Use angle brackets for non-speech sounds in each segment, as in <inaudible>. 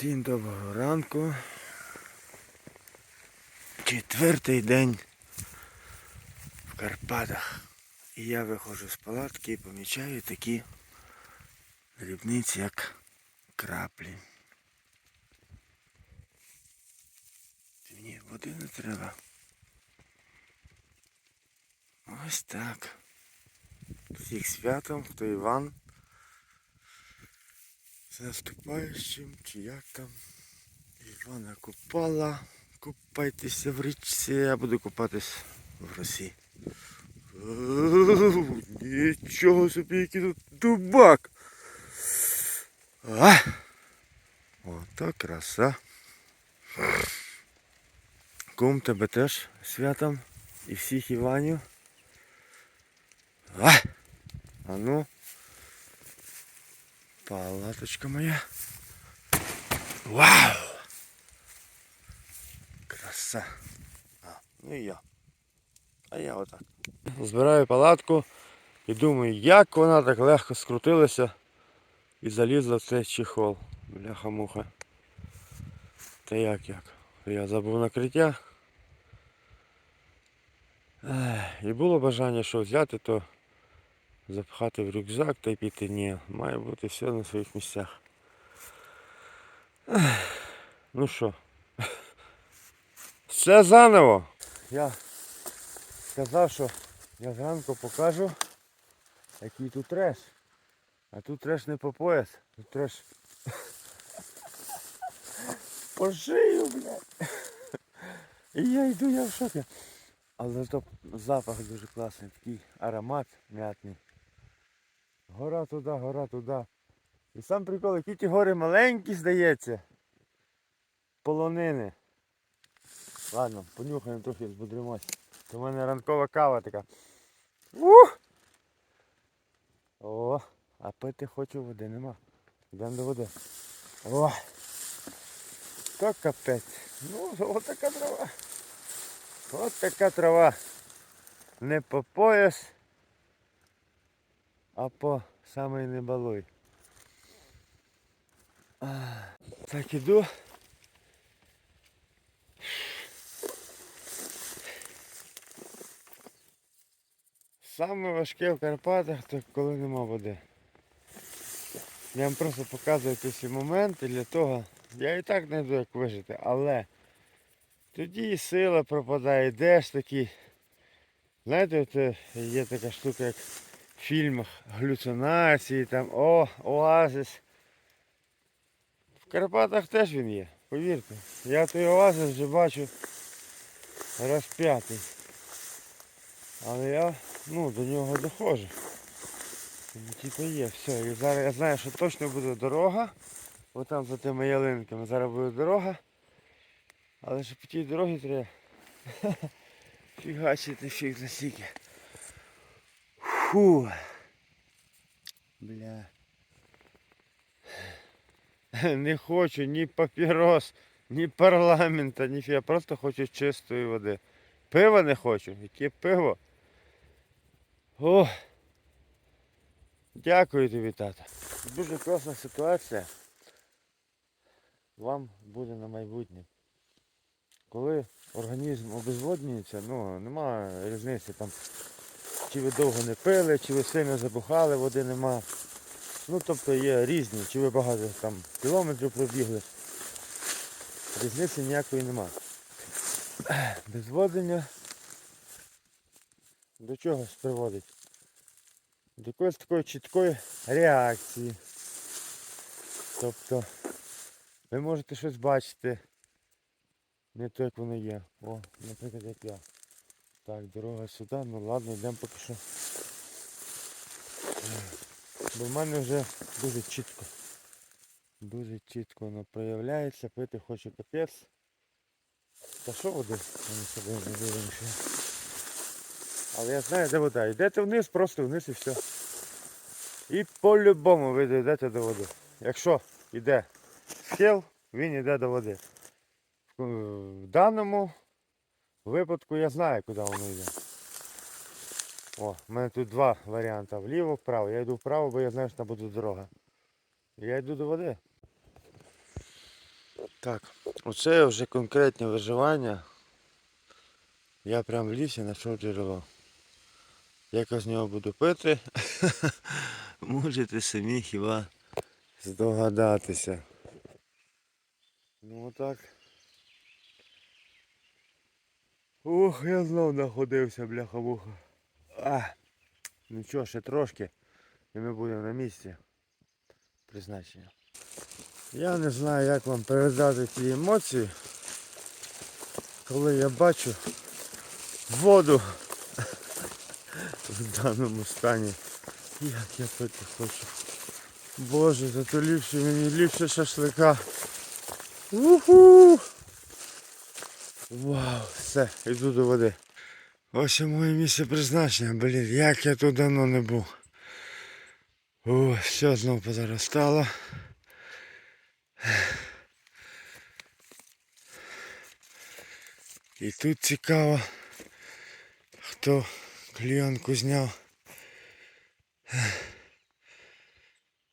Всім доброго ранку. Четвертий день в Карпатах. І я виходжу з палатки і помічаю такі дрібниці, як краплі. Ні, води не треба. Ось так. Всіх святом, хто Іван. З наступаючим, чи. Івана Купала. Купайтеся в річці, я буду купатись в росі. О, Нічого собі, який тут дубак. А! Ото краса. Кум тебе теж святом і всіх Іванів. А! А ну. Палаточка моя. Вау! Краса. А, ну і я. А я отак. Збираю палатку і думаю, як вона так легко скрутилася і залізла в цей чехол. Бляха-муха. Та як як? Я забув накриття. І було бажання, що взяти, то запхати в рюкзак та й піти. Ні, має бути все на своїх місцях. Ну що, <laughs> все заново. Я сказав, що я зранку покажу, який тут треш. А тут треш не по пояс, тут треш <laughs> по шию, блядь. І я йду, я в шокі. Але то запах дуже класний, такий аромат м'ятний. Гора туди, гора туди. І сам прикол, які ті гори маленькі, здається. Полонини. Ладно, понюхаємо трохи збудримось. У мене ранкова кава така. Ух! О, а пити хочу води нема. Йдемо до води. О! То капець. Ну, от така трава. От така трава. Не по пояс, а по самий не балуй. Так іду. Саме важке в Карпатах, то коли нема води. Я вам просто показую якісь моменти для того. Я і так знайду як вижити, але тоді і сила пропадає, йдеш такий. Знаєте, от е, є така штука, як фільмах галюцинації, там, о, оазис. В Карпатах теж він є, повірте. Я той оазис вже бачу раз п'ятий. Але я ну, до нього доходжу. Типу є, все. І зараз я знаю, що точно буде дорога. Ось там за тими ялинками зараз буде дорога. Але ж по тій дорогі треба <laughs> фігачити фіг настільки. Фу. Бля. Не хочу ні папірос, ні парламента, ні. Я просто хочу чистої води. Пива не хочу. Яке пиво? О! Дякую тобі, тата. Дуже класна ситуація. Вам буде на майбутнє. Коли організм обезводнюється, ну немає різниці там. Чи ви довго не пили, чи ви сильно забухали, води нема. Ну тобто є різні, чи ви багато там кілометрів пробігли. Різниці ніякої нема. Безводення до чогось приводить? До якоїсь такої чіткої реакції. Тобто ви можете щось бачити не так, як воно є. О, наприклад, як я. Так, дорога сюди, ну ладно, йдемо поки що. Бо в мене вже дуже чітко. Дуже чітко воно проявляється, пити хочу капець. Та що води? Вони собі не вирішили. Але я знаю, де вода. Йдете вниз, просто вниз і все. І по-любому ви дійдете до води. Якщо йде схил, він йде до води. В даному випадку я знаю, куди воно йде. О, в мене тут два варіанти. Вліво, вправо. Я йду вправо, бо я знаю, що там буде дорога. Я йду до води. Так, оце вже конкретне виживання. Я прям в лісі знайшов джерело. Як з нього буду пити, <laughs> можете самі хіба здогадатися. Ну отак. Ух, я знов находився, бляха-муха. А, нічого, ще трошки. І ми будемо на місці. Призначення. Я не знаю, як вам передати ті емоції, коли я бачу воду в даному стані. Як я пити хочу. Боже, зато ліпше мені ліпше шашлика. Уху! Вау, все, йду до води. Ось і моє місце призначення, блін, як я тут давно не був. О, все знову позаростало. І тут цікаво, хто клієнтку зняв.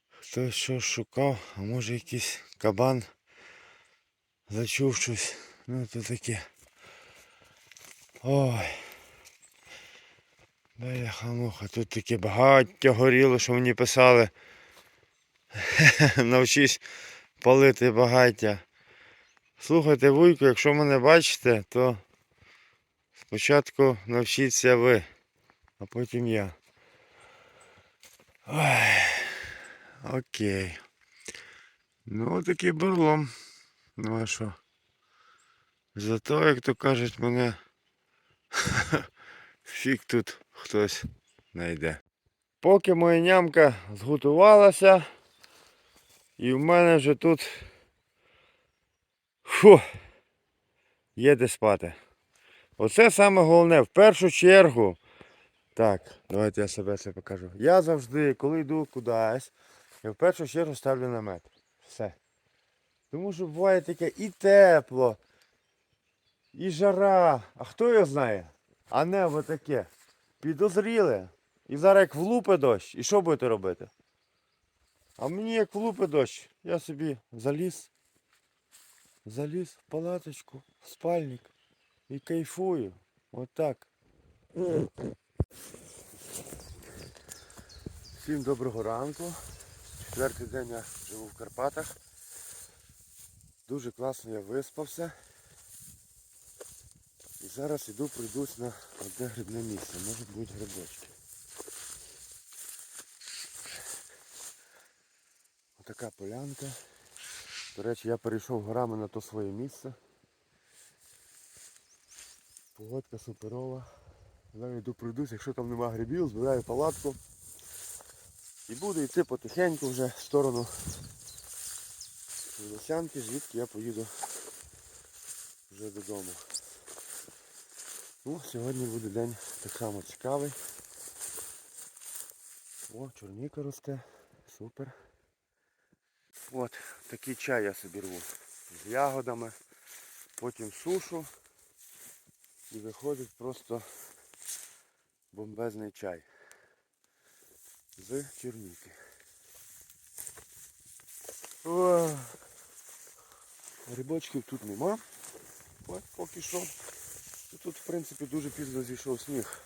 Хто що шукав, а може якийсь кабан зачув щось. Ну то таке. Ой. Бляха-муха, тут таке багаття горіло, що мені писали. <laughs> Навчись палити багаття. Слухайте, вуйку, якщо мене бачите, то спочатку навчіться ви, а потім я. Ой, окей. Ну такий бурлом. Ну а що? Зато, як то кажуть, мене <laughs> фік тут хтось знайде. Поки моя нямка зготувалася, і в мене вже тут фу, є де спати. Оце саме головне, в першу чергу. Так, давайте я себе це покажу. Я завжди, коли йду кудись, я в першу чергу ставлю намет. Все. Тому що буває таке і тепло, і жара. А хто його знає? А небо таке. Підозріле. І зараз як влупе дощ. І що будете робити? А мені як влупе дощ, я собі заліз. Заліз в палаточку, в спальник і кайфую. Отак. Всім доброго ранку. Четвертий день я живу в Карпатах. Дуже класно я виспався. Зараз іду пройдусь на одне грибне місце. Може бути грибочки. Отака полянка. До речі, я перейшов горами на то своє місце. Погодка суперова. Зараз йду пройдусь, якщо там нема грибів, збираю палатку. І буду йти потихеньку вже в сторону Лосянки, звідки я поїду вже додому. Ну, сьогодні буде день так само цікавий. О, чорніка росте. Супер. От, такий чай я собі рву. З ягодами. Потім сушу. І виходить просто бомбезний чай. З черніки. О, Грибочків тут нема. От поки що. Тут в принципі дуже пізно зійшов сніг.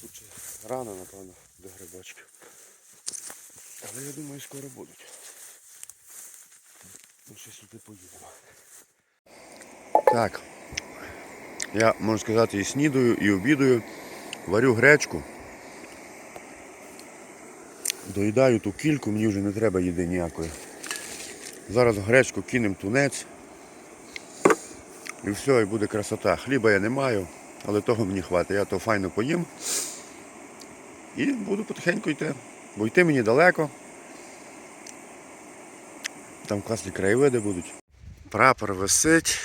Тут ще рано, напевно, до грибочків. Але я думаю, скоро будуть. Ми ще сюди поїдемо. Так. Я, можу сказати, і снідаю, і обідаю. Варю гречку. Доїдаю ту кільку, мені вже не треба їди ніякої. Зараз гречку кинемо тунець. І все, і буде красота. Хліба я не маю, але того мені хватить. Я то файно поїм. І буду потихеньку йти. Бо йти мені далеко. Там класні краєвиди будуть. Прапор висить.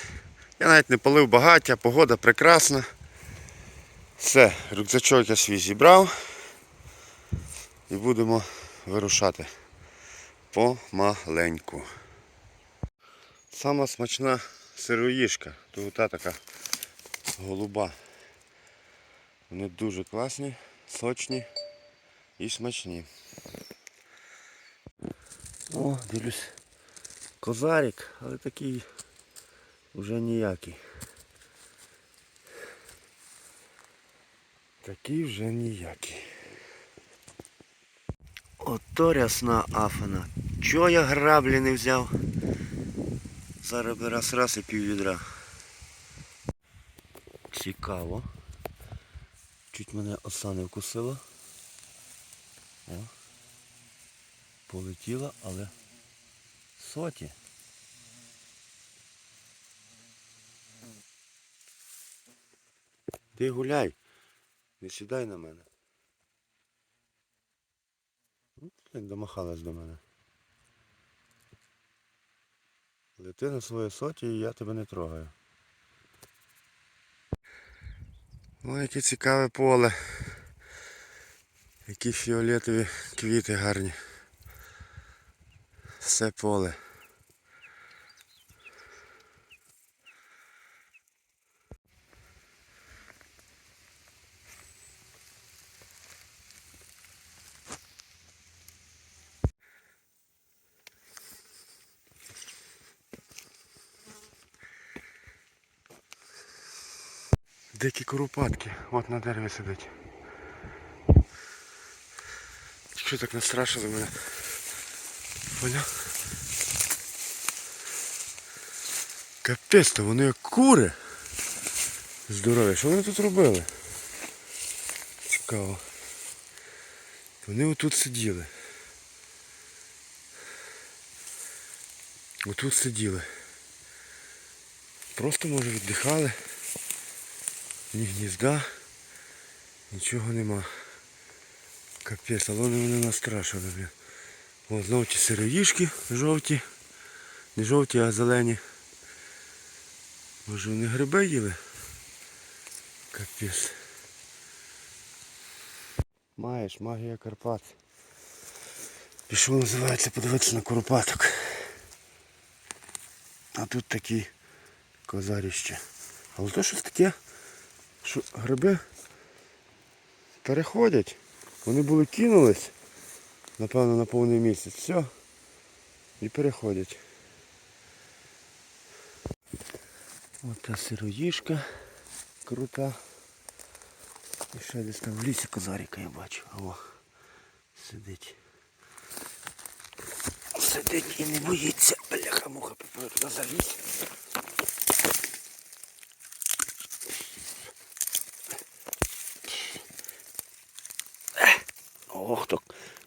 Я навіть не палив багаття, погода прекрасна. Все, рюкзачок я свій зібрав. І будемо вирушати помаленьку. Сама смачна сироїшка. Тут та така голуба. Вони дуже класні, сочні і смачні. О, дивлюсь, Козарик, але такий вже ніякий. Такий вже ніякий. Ото рясна афана. Чого я граблі не взяв? Зараз раз раз і пів відра. Цікаво. Чуть мене оса не вкусила. О. Полетіла, але соті. Ти гуляй, не сідай на мене. Ну, домахалась до мене. Лети на своє соті і я тебе не трогаю. Ой, яке цікаве поле. Які фіолетові квіти гарні. Все поле. Дикі куропатки, от на дереві сидить. Що так настрашили мене? Поняв? Капець, то вони як кури. Здорові. Що вони тут робили? Цікаво. Вони отут сиділи. Отут сиділи. Просто може віддихали. Ні гнізда, нічого нема. Капець, але вони настрашили, блін. О, знову ті сироїшки жовті. Не жовті, а зелені. Може вони гриби їли? Капець. Маєш, магія Карпат. Пішов, називається, подивитися на куропаток. А тут такі козаріще. Але то щось таке що гриби переходять. Вони були кинулись, напевно, на повний місяць. Все. І переходять. Ось та сироїшка крута. І ще десь там в лісі козаріка я бачу. О, сидить. Сидить і не боїться. Бляха муха попав Ох, то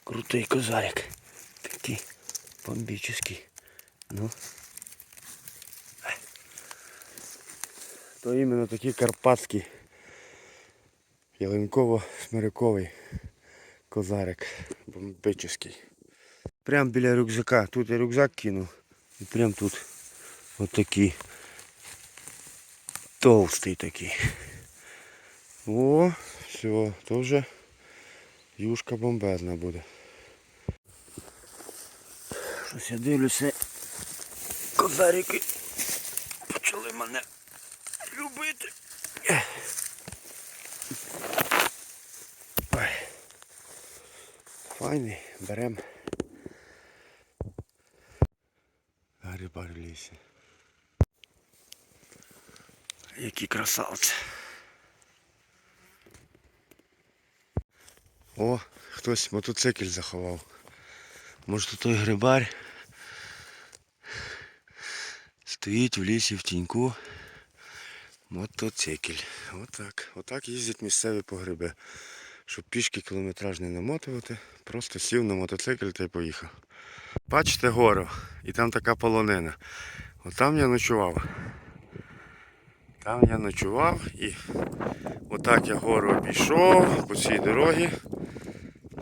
крутий козарик. Такий бомбический. Ну. То іменно такий карпатський ялинково-смириковий козарик. Бомбический. Прям біля рюкзака. Тут я рюкзак кинув. І прям тут от такий толстий такий. О, все, то вже Юшка бомбезна буде. Щось я дивлюся. Козарики почали мене любити. Ой. Файний, берем. Грибар в лісі. Які красавці. О, хтось мотоцикль заховав. Може тут той грибар стоїть в лісі в тіньку. Мотоцикль. Отак. Отак їздять місцеві по гриби. Щоб пішки кілометраж не намотувати, просто сів на мотоцикл та й поїхав. Бачите гору, і там така полонина. Отам я ночував. Там я ночував і отак я гору обійшов по цій дорогі.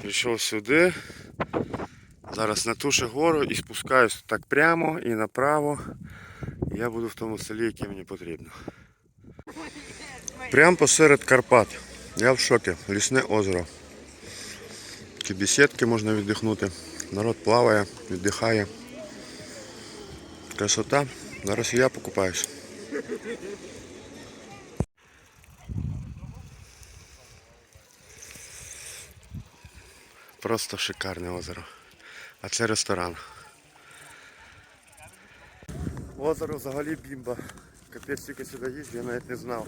Прийшов сюди. Зараз на ту же гору і спускаюсь так прямо і направо. Я буду в тому селі, яке мені потрібно. Прямо посеред Карпат. Я в шокі. Лісне озеро. Такі бесідки можна віддихнути. Народ плаває, віддихає. Красота. Зараз і я покупаюсь. Просто шикарне озеро. А це ресторан. Озеро взагалі бімба. Капець тільки сюди їжджу, я навіть не знав.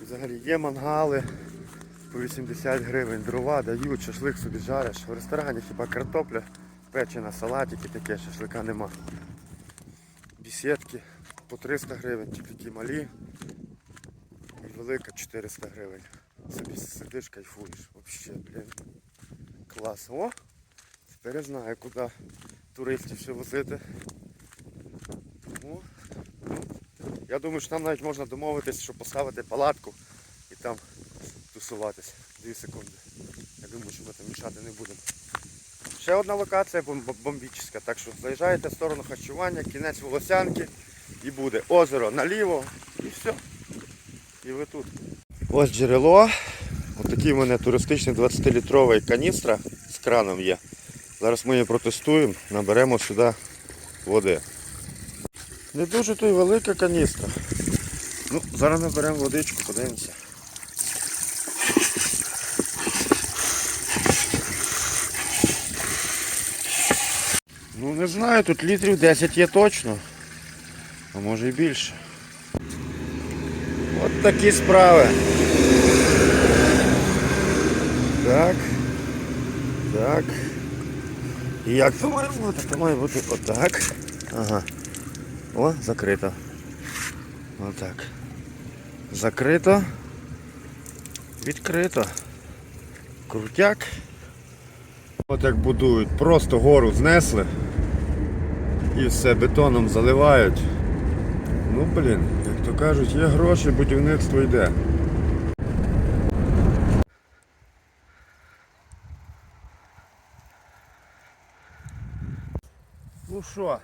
Взагалі є мангали по 80 гривень, дрова дають, шашлик собі жариш. В ресторані хіба картопля, печена, салатики таке, шашлика нема. Бісідки по 300 гривень, ті такі малі. І велика 400 гривень. Собі сидиш, кайфуєш. Вообще, блін. Клас. О! Тепер я знаю, куди туристів ще возити. О, ну, я думаю, що там навіть можна домовитись, щоб поставити палатку і там тусуватись. Дві секунди. Я думаю, що ми там мішати не будемо. Ще одна локація бом- бомбічна, так що заїжджаєте в сторону харчування, кінець Волосянки і буде озеро наліво і все. І ви тут. Ось джерело. Ось такий у мене туристичний 20-літровий каністра з краном є. Зараз ми її протестуємо, наберемо сюди води. Не дуже то й велика каністра. Ну, зараз наберемо водичку, подивимося. Ну не знаю, тут літрів 10 є точно. А може і більше. От такі справи. Так. Так. І як це має бути? Це має бути отак. Ага. О, закрито. Отак. Закрито. Відкрито. Крутяк. От як будують. Просто гору знесли. І все бетоном заливають. Ну блін, як то кажуть, є гроші, будівництво йде. Що,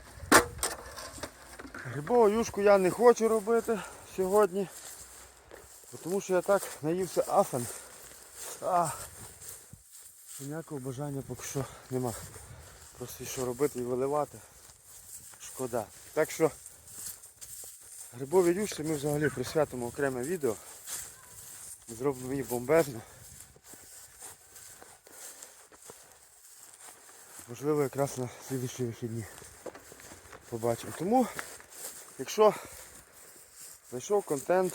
грибову юшку я не хочу робити сьогодні, тому що я так наївся афен. А, ніякого бажання поки що нема. Просто що робити і виливати. Шкода. Так що грибові юшки ми взагалі присвятимо окреме відео. Зробимо її бомбезно. Можливо, якраз на слідчі вихідні побачимо. Тому, якщо знайшов контент,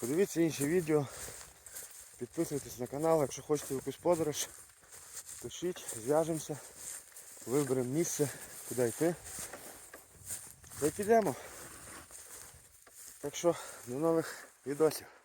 подивіться інші відео, підписуйтесь на канал, якщо хочете якусь подорож, пишіть, зв'яжемося, виберемо місце, куди йти. Та й підемо. Так що, до нових відосів.